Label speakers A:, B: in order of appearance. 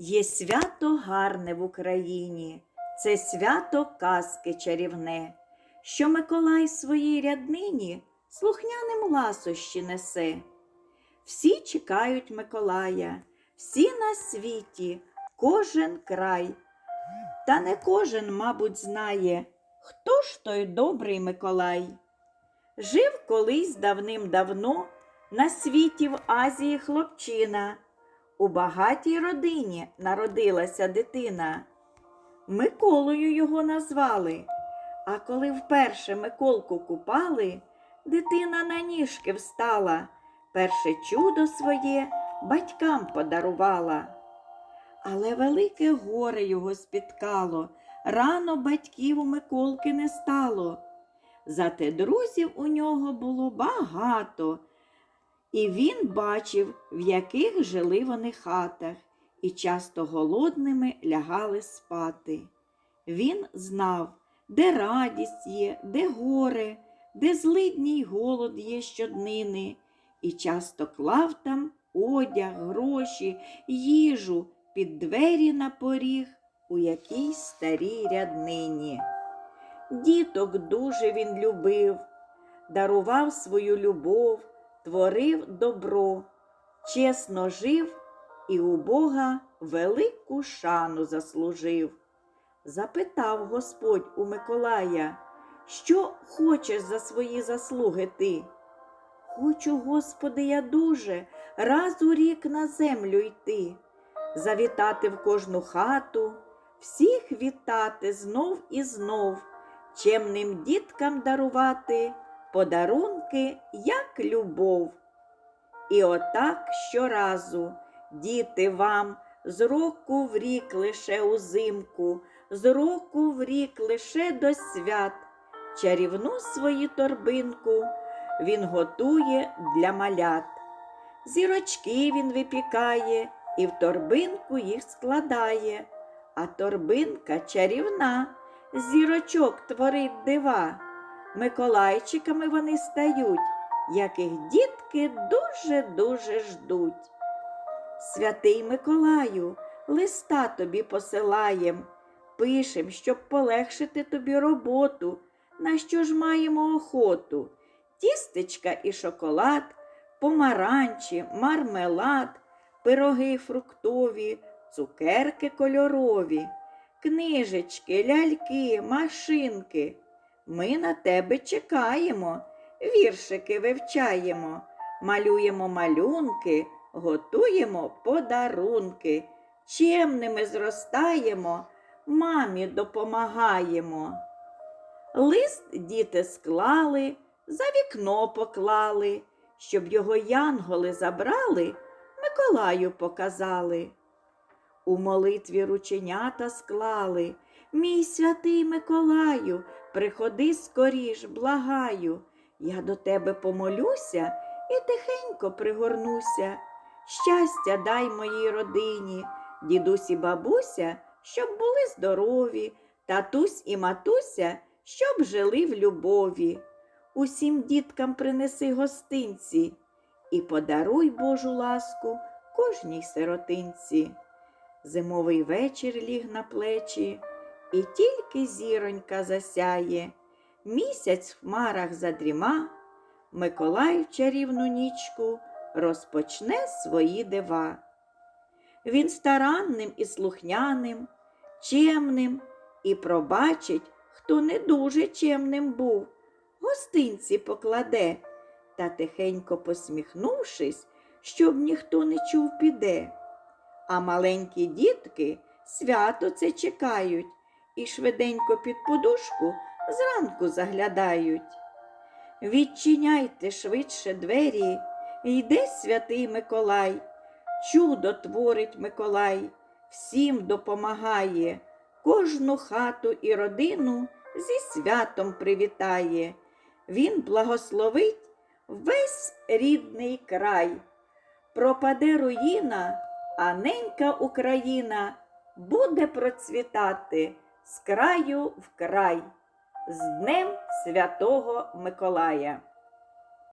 A: Є свято гарне в Україні, це свято казки чарівне, що Миколай своїй ряднині слухняним ласощі несе. Всі чекають Миколая, всі на світі, кожен край. Та не кожен, мабуть, знає, хто ж той добрий Миколай. Жив колись давним-давно на світі в Азії хлопчина. У багатій родині народилася дитина. Миколою його назвали. А коли вперше Миколку купали, дитина на ніжки встала, перше чудо своє батькам подарувала. Але велике горе його спіткало, рано батьків у Миколки не стало. Зате друзів у нього було багато, і він бачив, в яких жили вони хатах, і часто голодними лягали спати. Він знав, де радість є, де горе, де злидній голод є щоднини, і часто клав там одяг, гроші, їжу під двері на поріг у якійсь старій ряднині. Діток дуже він любив, дарував свою любов, творив добро, чесно жив і у Бога велику шану заслужив. Запитав Господь у Миколая, що хочеш за свої заслуги ти? Хочу, Господи, я дуже раз у рік на землю йти, завітати в кожну хату, всіх вітати знов і знов, чемним діткам дарувати подарунки, як любов. І отак щоразу діти вам з року в рік лише узимку, з року в рік лише до свят, чарівну свою торбинку він готує для малят. Зірочки він випікає і в торбинку їх складає, а торбинка чарівна, зірочок творить дива. Миколайчиками вони стають, яких дітки дуже-дуже ждуть. Святий Миколаю, листа тобі посилаєм, пишем, щоб полегшити тобі роботу, на що ж маємо охоту. Тістечка і шоколад, помаранчі, мармелад, пироги фруктові, цукерки кольорові, книжечки, ляльки, машинки. Ми на тебе чекаємо, віршики вивчаємо, малюємо малюнки, готуємо подарунки, чемними зростаємо, мамі допомагаємо. Лист діти склали, за вікно поклали, щоб його янголи забрали, Миколаю показали. У молитві рученята склали. Мій святий Миколаю, приходи скоріш, благаю. Я до тебе помолюся і тихенько пригорнуся. Щастя дай моїй родині, дідусь і бабуся, щоб були здорові, татусь і матуся, щоб жили в любові. Усім діткам принеси гостинці і подаруй Божу ласку кожній сиротинці. Зимовий вечір ліг на плечі, і тільки зіронька засяє, місяць в хмарах задріма, Миколай в чарівну нічку розпочне свої дива. Він старанним і слухняним, чемним і пробачить, хто не дуже чемним був, гостинці покладе та, тихенько посміхнувшись, щоб ніхто не чув, піде. А маленькі дітки свято це чекають і швиденько під подушку зранку заглядають. Відчиняйте швидше двері, йде святий Миколай, чудо творить Миколай, всім допомагає, кожну хату і родину зі святом привітає. Він благословить весь рідний край. Пропаде руїна, а ненька Україна буде процвітати з краю в край. З Днем Святого Миколая.